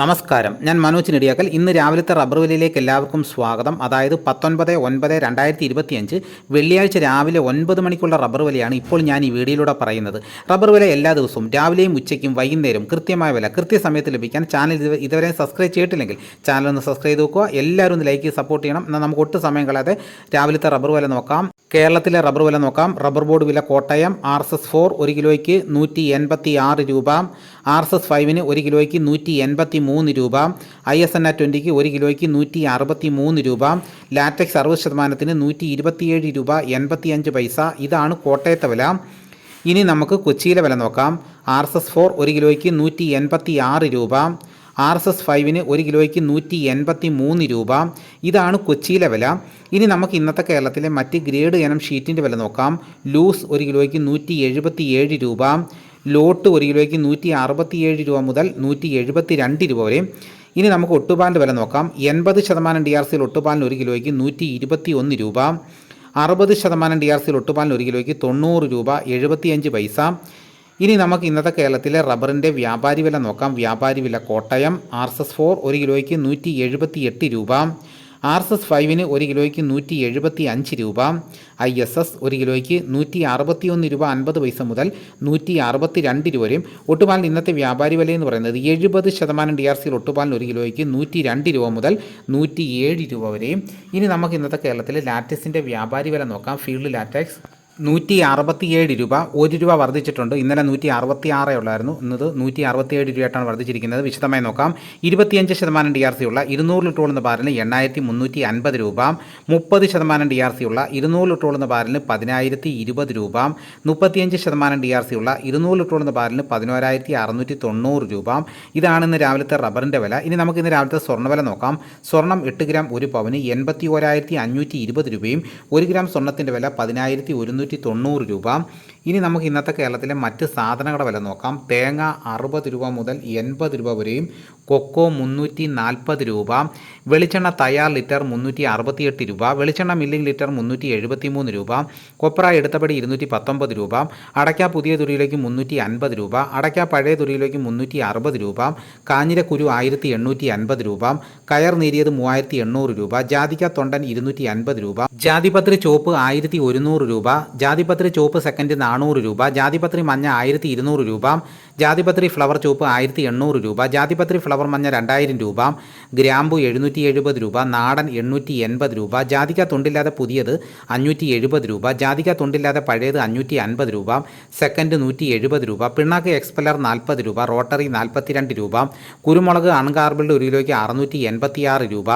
നമസ്കാരം. ഞാൻ മനോജ് നെടിയാക്കൽ. ഇന്ന് രാവിലത്തെ റബ്ബർ വിലയിലേക്ക് എല്ലാവർക്കും സ്വാഗതം. അതായത് പത്തൊൻപത് ഒൻപത് രണ്ടായിരത്തി ഇരുപത്തിയഞ്ച് വെള്ളിയാഴ്ച രാവിലെ ഒൻപത് മണിക്കുള്ള റബ്ബർ വിലയാണ് ഇപ്പോൾ ഞാൻ ഈ വീഡിയോയിലൂടെ പറയുന്നത്. റബ്ബർ വില എല്ലാ ദിവസവും രാവിലെയും ഉച്ചയ്ക്കും വൈകുന്നേരം കൃത്യമായ വില കൃത്യസമയത്ത് ലഭിക്കാൻ ചാനൽ ഇതുവരെ സബ്സ്ക്രൈബ് ചെയ്തിട്ടില്ലെങ്കിൽ ചാനൽ ഒന്ന് സബ്സ്ക്രൈബ് ചെയ്ത് നോക്കുക. എല്ലാവരും ഒന്ന് ലൈക്ക് സപ്പോർട്ട് ചെയ്യണം. എന്നാൽ നമുക്ക് ഒട്ടും സമയം കളയാതെ രാവിലത്തെ റബ്ബർ വില നോക്കാം. കേരളത്തിലെ റബ്ബർ വില നോക്കാം. റബ്ബർ ബോർഡ് വില Kottayam R S S four ഒരു കിലോയ്ക്ക് നൂറ്റി എൺപത്തി ആറ് രൂപ ആർ എസ് എസ് ഫൈവിന് ഒരു കിലോയ്ക്ക് നൂറ്റി എൺപത്തി മൂന്ന് രൂപ ഐ എസ് എൻ ആ ട്വന്റിക്ക് ഒരു കിലോയ്ക്ക് നൂറ്റി അറുപത്തി മൂന്ന് രൂപ ലാറ്റക്സ് അറുപത് ശതമാനത്തിന് നൂറ്റി ഇരുപത്തിയേഴ് രൂപ എൺപത്തി അഞ്ച് പൈസ. ഇതാണ് കോട്ടയത്തെ വില. ഇനി നമുക്ക് കൊച്ചിയിലെ വില നോക്കാം. ആർ എസ് എസ് ഫോർ ഒരു കിലോയ്ക്ക് നൂറ്റി എൺപത്തി ആറ് രൂപ ആർ എസ് എസ് ഫൈവിന് ഒരു കിലോയ്ക്ക് നൂറ്റി എൺപത്തി മൂന്ന് രൂപ. ഇതാണ് കൊച്ചിയിലെ വില. ഇനി നമുക്ക് ഇന്നത്തെ കേരളത്തിലെ മറ്റ് ഗ്രേഡ് ഇനം ഷീറ്റിന്റെ വില നോക്കാം. ലൂസ് ഒരു കിലോയ്ക്ക് നൂറ്റി എഴുപത്തി ഏഴ് രൂപ. ലോട്ട് ഒരു കിലോയ്ക്ക് നൂറ്റി അറുപത്തിയേഴ് രൂപ മുതൽ നൂറ്റി എഴുപത്തി രണ്ട് രൂപ വരെ. ഇനി നമുക്ക് ഒട്ടുപാലിന്റെ വില നോക്കാം. എൺപത് ശതമാനം ഡി ആർ സിയിൽ ഒട്ടുപാലിന് ഒരു കിലോയ്ക്ക് നൂറ്റി ഇരുപത്തി ഒന്ന് രൂപ. അറുപത് ശതമാനം ഡി ആർ സിയിൽ ഒട്ടുപാലിന് ഒരു കിലോയ്ക്ക് തൊണ്ണൂറ് രൂപ എഴുപത്തിയഞ്ച് പൈസ. ഇനി നമുക്ക് ഇന്നത്തെ കേരളത്തിലെ റബ്ബറിന്റെ വ്യാപാരി വില നോക്കാം. വ്യാപാരി വില Kottayam R S S four ഒരു കിലോയ്ക്ക് നൂറ്റി എഴുപത്തി എട്ട് രൂപ. ആർ എസ് എസ് ഫൈവിന് ഒരു കിലോയ്ക്ക് നൂറ്റി എഴുപത്തി അഞ്ച് രൂപ ഐ എസ് എസ് ഒരു കിലോയ്ക്ക് നൂറ്റി അറുപത്തി ഒന്ന് രൂപ അൻപത് പൈസ മുതൽ നൂറ്റി അറുപത്തി രണ്ട് രൂപ വരെയും. ഒട്ടുപാലിന് ഇന്നത്തെ വ്യാപാരി വില എന്ന് പറയുന്നത് എഴുപത് ശതമാനം ഡി ആർ സിയിൽ ഒട്ടുപാലിന് ഒരു കിലോയ്ക്ക് നൂറ്റി രണ്ട് രൂപ മുതൽ നൂറ്റി ഏഴ് രൂപ വരെയും. ഇനി നമുക്ക് ഇന്നത്തെ കേരളത്തിലെ ലാറ്റക്സിന്റെ വ്യാപാരി വില നോക്കാം. ഫീൽഡ് ലാറ്റക്സ് നൂറ്റി അറുപത്തിയേഴ് രൂപ ഒരു രൂപ വർദ്ധിച്ചിട്ടുണ്ട്. ഇന്നലെ നൂറ്റി അറുപത്തി ആറേ ഉള്ളായിരുന്നു. ഇന്നത് നൂറ്റി അറുപത്തിയേഴ് രൂപയായിട്ടാണ് വർദ്ധിച്ചിരിക്കുന്നത്. വിശദമായി നോക്കാം. ഇരുപത്തിയഞ്ച് ശതമാനം ഡി ആർ സി ഉള്ള ഇരുന്നൂറ് ലിറ്ററോളുന്ന ബാരലിന് എണ്ണായിരത്തി മുന്നൂറ്റി അൻപത് രൂപ മുപ്പത് ശതമാനം ഡി ആർ സി ഉള്ള ഇരുന്നൂറ് ലിറ്ററോളുന്ന ബാരലിന് പതിനായിരത്തി ഇരുപത് രൂപ മുപ്പത്തിയഞ്ച് ശതമാനം ഡി ആർ സി ഉള്ള ഇരുന്നൂറ് ലിറ്ററോളുന്ന ബാരലിന് പതിനോരായിരത്തി അറുന്നൂറ്റി തൊണ്ണൂറ് രൂപ. ഇതാണ് ഇന്ന് രാവിലത്തെ റബ്ബറിന്റെ വില. ഇനി നമുക്ക് ഇന്ന് രാവിലത്തെ സ്വർണ നോക്കാം. സ്വർണം എട്ട് ഗ്രാം ഒരു പവന് എൺപത്തി ഓരായിരത്തി അഞ്ഞൂറ്റി ഇരുപത് രൂപയും ഒരു ഗ്രാം സ്വർണത്തിന്റെ വില പതിനായിരത്തി ഒരുന്നൂറ്റി തൊണ്ണൂറ് രൂപ. ഇനി നമുക്ക് ഇന്നത്തെ കേരളത്തിലെ മറ്റ് സാധനങ്ങളുടെ വില നോക്കാം. തേങ്ങ അറുപത് രൂപ മുതൽ എൺപത് രൂപ വരെയും കൊക്കോ മുന്നൂറ്റി നാൽപ്പത് രൂപ വെളിച്ചെണ്ണ തയ്യാർ ലിറ്റർ മുന്നൂറ്റി അറുപത്തിയെട്ട് രൂപ വെളിച്ചെണ്ണ മില്ലിംഗ് ലിറ്റർ മുന്നൂറ്റി എഴുപത്തി മൂന്ന് രൂപ കൊപ്ര എടുത്തപടി ഇരുന്നൂറ്റി പത്തൊമ്പത് രൂപ അടയ്ക്ക പുതിയ തുരിയിലേക്ക് മുന്നൂറ്റി അൻപത് രൂപ അടയ്ക്ക പഴയ തുരിയിലേക്ക് മുന്നൂറ്റി അറുപത് രൂപ കാഞ്ഞിരക്കുരു ആയിരത്തി എണ്ണൂറ്റി അൻപത് രൂപ കയർ നേരിയത് മൂവായിരത്തി എണ്ണൂറ് രൂപ ജാതിക്ക തൊണ്ടൻ ഇരുന്നൂറ്റി അൻപത് രൂപ ജാതിപത്രി ചോപ്പ് ആയിരത്തി ഒരുന്നൂറ് രൂപ ജാതിപത്രി ചുവപ്പ് സെക്കൻഡ് നാനൂറ് രൂപ ജാതിപത്രി മഞ്ഞ ആയിരത്തി ഇരുന്നൂറ് രൂപ ജാതിപത്രി ഫ്ലവർ ചുവപ്പ് ആയിരത്തി എണ്ണൂറ് രൂപ ജാതിപത്രി ഫ്ലവർ മഞ്ഞ രണ്ടായിരം രൂപ ഗ്രാമ്പു എഴുന്നൂറ്റി എഴുപത് രൂപ നാടൻ എണ്ണൂറ്റി എൺപത് രൂപ ജാതിക തൊണ്ടില്ലാതെ പുതിയത് അഞ്ഞൂറ്റി എഴുപത് രൂപ ജാതിക തൊണ്ടില്ലാതെ പഴയത് അഞ്ഞൂറ്റി അൻപത് രൂപ സെക്കൻഡ് നൂറ്റി എഴുപത് രൂപ പിണ്ണാക്ക് എക്സ്പെല്ലർ നാൽപ്പത് രൂപ റോട്ടറി നാൽപ്പത്തിരണ്ട് രൂപ കുരുമുളക് അൺഗാർബിൾഡ് ഒരു കിലോയ്ക്ക് അറുന്നൂറ്റി എൺപത്തിയാറ് രൂപ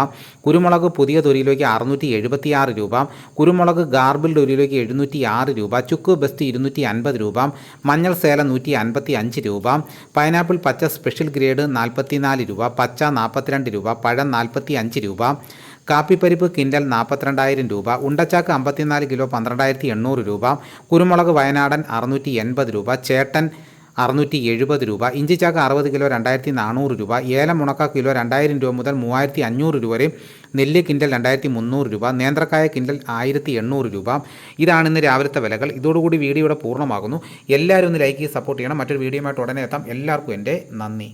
കുരുമുളക് പുതിയ ഒരു കിലോയ്ക്ക് അറുന്നൂറ്റി എഴുപത്തിയാറ് രൂപ കുരുമുളക് ഗാർബിൾഡ് ഒരു കിലോയ്ക്ക് എഴുന്നൂറ്റി ആറ് രൂപ ചുക്ക് ബെസ്റ്റ് ഇരുന്നൂറ്റി അൻപത് രൂപ മഞ്ഞൾ സേല നൂറ്റി അൻപത്തി അഞ്ച് രൂപ പൈനാപ്പിൾ പച്ച സ്പെഷ്യൽ ഗ്രേഡ് നാൽപ്പത്തിനാല് രൂപ പച്ച നാൽപ്പത്തിരണ്ട് രൂപ പഴം നാൽപ്പത്തി അഞ്ച് രൂപ കാപ്പിപ്പരിപ്പ് കിൻഡൽ നാൽപ്പത്തിരണ്ടായിരം രൂപ ഉണ്ടച്ചാക്ക് അമ്പത്തിനാല് കിലോ പന്ത്രണ്ടായിരത്തി എണ്ണൂറ് രൂപ കുരുമുളക് വയനാടൻ അറുന്നൂറ്റി എൺപത് രൂപ ചേട്ടൻ അറുന്നൂറ്റി എഴുപത് രൂപ ഇഞ്ചിച്ചാക്ക് അറുപത് കിലോ രണ്ടായിരത്തി നാനൂറ് രൂപ ഏലം ഉണക്ക കിലോ രണ്ടായിരം രൂപ മുതൽ മൂവായിരത്തി അഞ്ഞൂറ് രൂപ വരെ നെല്ല് കിൻഡൽ രണ്ടായിരത്തി മുന്നൂറ് രൂപ നേന്ത്രക്കായ കിൻഡൽ ആയിരത്തി എണ്ണൂറ് രൂപ. ഇതാണ് ഇന്ന് രാവിലത്തെ വിലകൾ. ഇതോടുകൂടി വീഡിയോ ഇവിടെ പൂർണമാകുന്നു. എല്ലാവരും ഒന്ന് ലൈക്ക് ചെയ്ത് സപ്പോർട്ട് ചെയ്യണം. മറ്റൊരു വീഡിയോയുമായിട്ട് ഉടനെ എത്താം. എല്ലാവർക്കും എന്റെ നന്ദി.